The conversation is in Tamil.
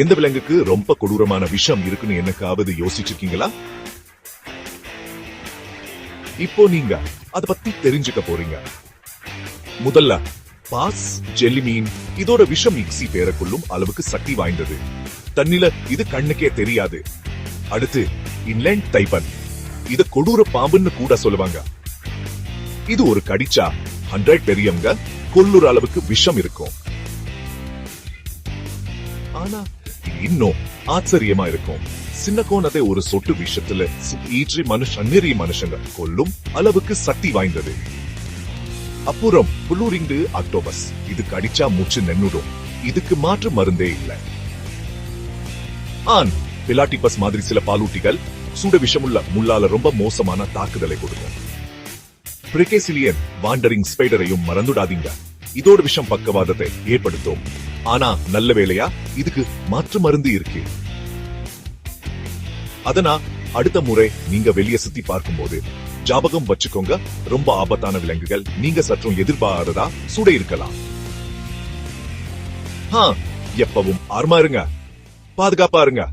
எந்த விலங்குக்கு ரொம்ப கொடூரமான விஷம் இருக்குன்னு என்னக்காவது யோசிச்சிருக்கீங்களா? இப்போ நீங்க அத பத்தி தெரிஞ்சுக்க போறீங்க. முதல்ல பாஸ் ஜெல்லி மீன் இதோட விஷம் இக்ஸி கொள்ளும் அளவுக்கு சக்தி வாய்ந்தது. தண்ணில இது கண்ணுக்கே தெரியாது. அடுத்து இன்லேண்ட் தைப்பன் இது கொடூர பாம்புன்னு கூட சொல்லுவாங்க. இது ஒரு கடிச்சா ஹண்ட்ரட் பெரியவங்க கொல்லுற அளவுக்கு விஷம் இருக்கும். ஆனா இன்னும் ஆச்சரியமா இருக்கும் சின்ன கோணத்தை ஒரு சொட்டு விஷத்துல ஈற்றி மனுஷன் நிறைய மனுஷங்க கொல்லும் அளவுக்கு சக்தி வாய்ந்தது. அப்புறம் புல்லூரிங்டு அக்டோபஸ். இது கடிச்சா மூச்சு நின்னுடும். இதுக்கு மாற்று மருந்தே இல்லை. ஆன் பிலாட்டிபஸ் மாதிரி சில பாலூட்டிகள் சூட விஷமுள்ள முள்ளால ரொம்ப மோசமான தாக்குதலை கொடுக்கும். பிரிகேசிலியன் வாண்டரிங் ஸ்பைடரையும் மறந்துடாதீங்க. இதோட விஷம் பக்கவாதத்தை ஏற்படுத்தும். ஆனா நல்ல வேலையா இதுக்கு மாற்று மருந்து இருக்கு. அதனா அடுத்த முறை நீங்க வெளிய சுத்தி பார்க்கும்போது ஜாபகம் வச்சுக்கோங்க. ரொம்ப ஆபத்தான விலங்குகள். நீங்க சற்றும் எதிர்பாராததா சுட இருக்கலாம். எப்பவும் ஆர்மா இருங்க. பாதுகாப்பா இருங்க.